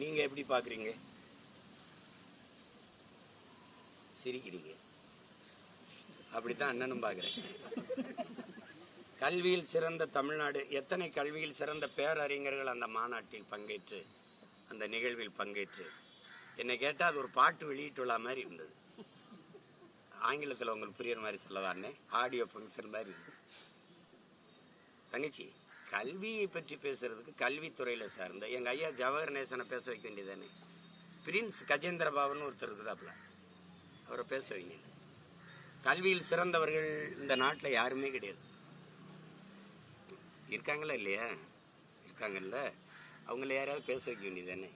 நீங்க எப்படி பாக்குறீங்க? சிரிக்கிறீங்க. அப்படித்தான் அண்ணனும் பாக்குறேன். கல்வியில் சிறந்த தமிழ்நாடு எத்தனை கல்வியில் சிறந்த பேரறிஞர்கள் அந்த மாநாட்டில் பங்கேற்று அந்த நிகழ்வில் பங்கேற்று? என்னை கேட்டால் அது ஒரு பாட்டு வெளியிட்டுள்ள மாதிரி இருந்தது. ஆங்கிலத்தில் உங்களுக்கு புரியுற மாதிரி சொல்லலான்னே ஆடியோ ஃபங்க்ஷன் மாதிரி இருந்தது. தங்கச்சி கல்வியை பற்றி பேசுறதுக்கு கல்வித்துறையில சார்ந்த எங்க ஐயா ஜவஹர் நேசனை பேச வைக்க வேண்டியதானே பிரின்ஸ் கஜேந்திர பாபுன்னு ஒருத்தர் இருக்கிறாப்ல அவரை பேச வைங்க. கல்வியில் சிறந்தவர்கள் இந்த நாட்டில் யாருமே கிடையாது. இருக்காங்களா இல்லையா? இருக்காங்கல்ல? அவங்கள யாரையாவது பேச வைக்க வேண்டியதானே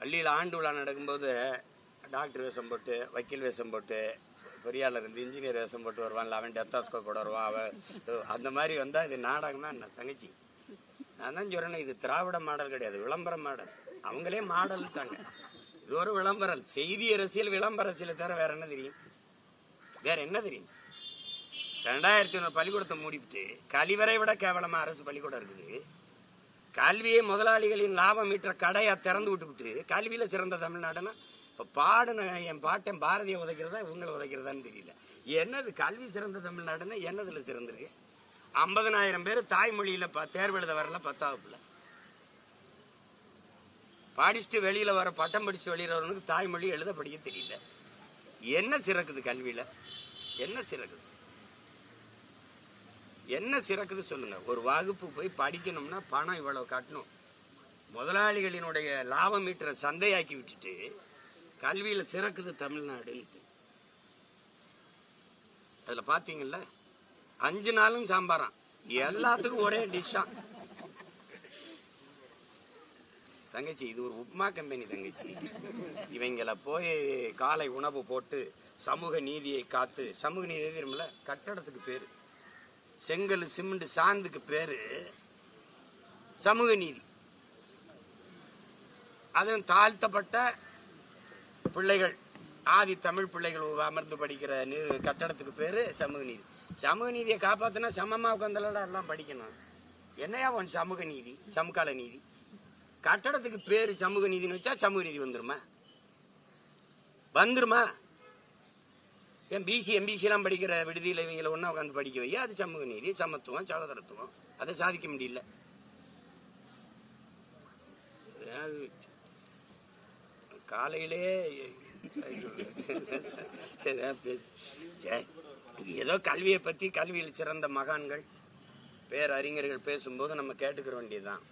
பள்ளியில் ஆண்டு விழா நடக்கும்போது டாக்டர் வேஷம் போட்டு வக்கீல் வேஷம் போட்டு பொறியாளர் இருந்து இன்ஜினியர் வேஷம் போட்டு வருவான்ல அவன் டெத்தாஸ்கோப் போட வருவான் அவன் அந்த மாதிரி வந்தால் இது நாடகமா என்ன? தங்கச்சி. நான் தான் சொல்றேன் இது திராவிட மாடல் கிடையாது விளம்பர மாடல். அவங்களே மாடல்ட்டாங்க இது ஒரு விளம்பரம். செய்தி அரசியல் விளம்பர அரசியல் தவிர வேற என்ன தெரியும்? வேற என்ன தெரியும்? ரெண்டாயிரத்தி ஒன்று பள்ளிக்கூடத்தை மூடிவிட்டு கழிவறை விட கேவலமாக அரசு பள்ளிக்கூடம் இருக்குது. கல்வியை முதலாளிகளின் லாபம் ஈட்டுற கடையாக திறந்து விட்டுவிட்டு கல்வியில் சிறந்த தமிழ்நாடுன்னா இப்போ பாடின என் பாட்டன் பாரதியை உதைக்கிறதா இவங்களை உதைக்கிறதான்னு தெரியல. என்னது கல்வி சிறந்த தமிழ்நாடுன்னா என்னதில் சிறந்திருக்கு? ஐம்பதனாயிரம் பேர் தாய்மொழியில் ப- தேர்வு எழுத வரல பத்தாவதுல படிச்சுட்டு வெளியில் வர பட்டம் படிச்சுட்டு வெளியில் வரவனுக்கு தாய்மொழி எழுத படிக்க தெரியல. என்ன சிறக்குது கல்வியில்? என்ன சிறக்குது? என்ன சிறக்குது சொல்லுங்க. ஒரு வகுப்பு போய் படிக்கணும்னா பணம் இவ்வளவு கட்டணும். முதலாளிகளினுடைய லாபம் ஈட்டுற சந்தையாக்கி விட்டுட்டு கல்வியில சிறக்குது தமிழ்நாடு. அதுல பாத்தீங்கல்ல அஞ்சு நாளும் சாம்பாராம். எல்லாத்துக்கும் ஒரே டிஷ்ஷா. தங்கச்சி இது ஒரு உப்மா கம்பெனி தங்கச்சி. இவங்கள போய் காலை உணவு போட்டு சமூக நீதியை காத்து சமூக நீதி தெரியுமில்ல? கட்டடத்துக்கு பேரு. செங்கல் சிமெண்ட் சாந்துக்கு பேரு. சமூக நீதி. அதுவும் தாழ்த்தப்பட்ட பிள்ளைகள் ஆதி தமிழ் பிள்ளைகள் அமர்ந்து படிக்கிற நீர் கட்டடத்துக்கு பேரு சமூக நீதி. சமூக நீதியை காப்பாத்தினா சமமாக உட்காந்துலடா எல்லாம் படிக்கணும். என்னையா உன் சமூக நீதி சமகால நீதி? கட்டடத்துக்கு பேரு சமூக நீதினு வச்சா சமூக நீதி வந்துருமா? வந்துருமா? ஏன் பிசி எம்பிசி எல்லாம் படிக்கிற விடுதியில் இவங்களை ஒன்றா உட்காந்து படிக்க வையா? அது சமூக நீதி சமத்துவம் சகோதரத்துவம். அதை சாதிக்க முடியல. அது காலையிலே சே, ஏதோ கல்வியை பற்றி கல்வியில் சிறந்த மகான்கள் பேரறிஞர்கள் பேசும்போது நம்ம கேட்டுக்கிற வேண்டியதுதான்.